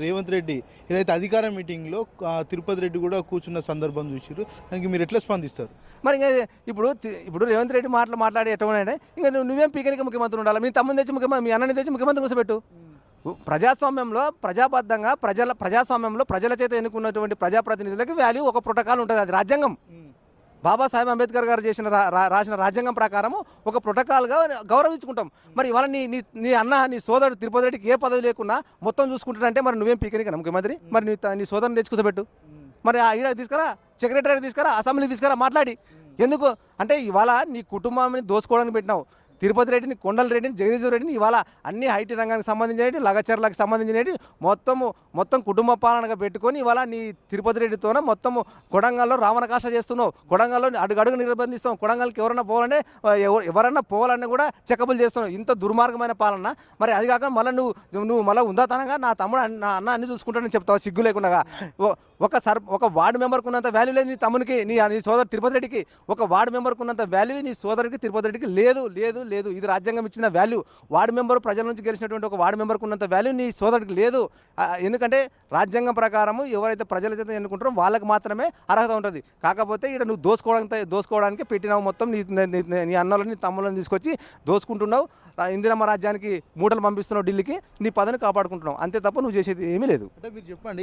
రేవంత్ రెడ్డి ఏదైతే అధికార మీటింగ్లో తిరుపతి రెడ్డి కూడా కూర్చున్న సందర్భం చూసిరు దానికి మీరు ఎట్లా స్పందిస్తారు? మరి ఇంకా ఇప్పుడు ఇప్పుడు రేవంత్ రెడ్డి మాటలు మాట్లాడి ఎటువంటి ఇంకా నువ్వు నువ్వేం పీకనికి ముఖ్యమంత్రి ఉండాలి? మీ తమ్ముని తెచ్చి ముఖ్యమంత్రి మీ అన్నని తెచ్చి ముఖ్యమంత్రి కూర్చోబెట్టు. ప్రజాస్వామ్యంలో ప్రజాబద్ధంగా ప్రజల ప్రజాస్వామ్యంలో ప్రజల చేత ఎన్నుకున్నటువంటి ప్రజాప్రతినిధులకి వాల్యూ ఒక ప్రోటోకాల్ ఉంటుంది అది రాజ్యాంగం. బాబాసాహెబ్ అంబేద్కర్ గారు చేసిన రాసిన రాజ్యాంగం ప్రకారం ఒక ప్రోటోకాల్గా గౌరవించుకుంటాం. మరి ఇవాళ నీ నీ నీ అన్న నీ సోదరుడు తిరుపతి రెడ్డికి ఏ పదవి లేకున్నా మొత్తం చూసుకుంటాడంటే మరి నువ్వేం పీకనికి ముఖ్యమంత్రి? మరి నీ నీ సోదరుని తెచ్చుకోబెట్టు మరి ఆ ఈడ తీసుకురా సెక్రటరీ తీసుకురా అసెంబ్లీ తీసుకురా మాట్లాడి. ఎందుకు? అంటే ఇవాళ నీ కుటుంబాన్ని దోసుకోవడానికి పెట్టినావు. తిరుపతి రెడ్డిని కొండల రెడ్డిని జగదీశ్వర రెడ్డిని ఇవాళ అన్ని ఐటీ రంగానికి సంబంధించినవి లగచర్లకు సంబంధించినవి మొత్తము మొత్తం కుటుంబ పాలనగా పెట్టుకొని ఇవాళ నీ తిరుపతి రెడ్డితోనే మొత్తము కొడంగల్లో రావణకాశ చేస్తున్నావు. కొడంగల్లో అడుగు నిర్బంధిస్తాం కొడంగల్కి ఎవరైనా పోవాలంటే ఆ, ఎవరు ఎవరన్నా పోవాలన్నా కూడా చెకబుల్ చేస్తున్నావు. ఇంత దుర్మార్గమైన పాలన. మరి అది కాక మళ్ళీ నువ్వు నువ్వు మళ్ళీ ఉందాతనంగా నా తమ్ముడు నా అన్న అన్ని చూసుకుంటానని చెప్తావు? సిగ్గు లేకుండా. ఓ- ఒక సర్ ఒక వార్డు మెంబర్కి ఉన్నంత వాల్యూ లేదు నీ తమ్మునికి నీ నీ సోదరు తిరుపతి రెడ్డికి. ఒక వార్డు మెంబర్కి ఉన్నంత వాల్యూ నీ సోదరుడికి తిరుపతి రెడ్డికి లేదు లేదు లేదు. ఇది రాజ్యాంగం ఇచ్చిన వాల్యూ వార్డు మెంబర్ ప్రజల నుంచి గెలిచినటువంటి ఒక వార్డు మెంబర్కి ఉన్నంత వాల్యూ నీ సోదరుడికి లేదు. ఎందుకంటే రాజ్యాంగం ప్రకారము ఎవరైతే ప్రజల చేత ఎన్నుకుంటారో వాళ్ళకి మాత్రమే అర్హత ఉంటుంది. కాకపోతే ఇక్కడ నువ్వు దోసుకోవడానికి దోసుకోవడానికి పెట్టినావు మొత్తం నీ నీ- నీ- నీ అన్నలని తమ్ముళ్ళని తీసుకొచ్చి దోసుకుంటున్నావు. ఇందిరమ్మ రాజ్యానికి మూటలు పంపిస్తున్నావు ఢిల్లీకి నీ పదవిని కాపాడుకుంటున్నావు. అంతే తప్ప నువ్వు చేసేది ఏమీ లేదు. అంటే మీరు చెప్పండి